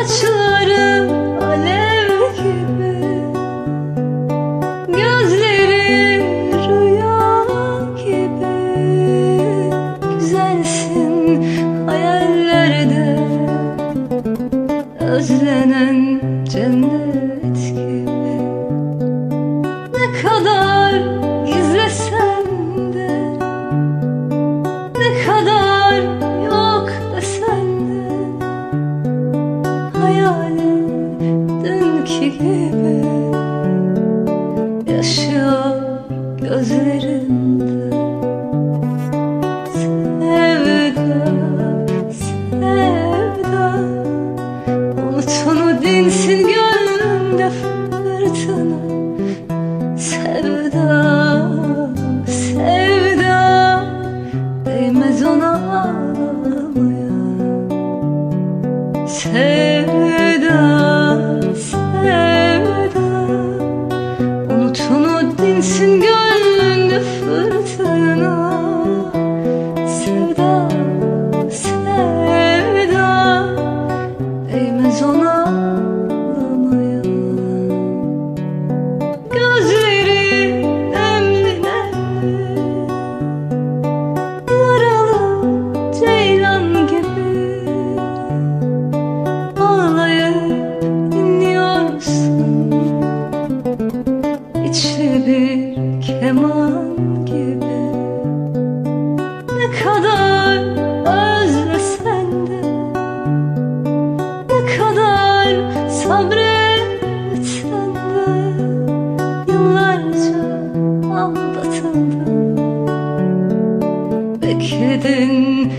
Saçlarım alev gibi Gözlerim rüya gibi. Güzelsin hayallerde Özlenen cennet. Yaşıyor gözlerimde kadar sabretsen de Yıllarca aldatıldın Bekledin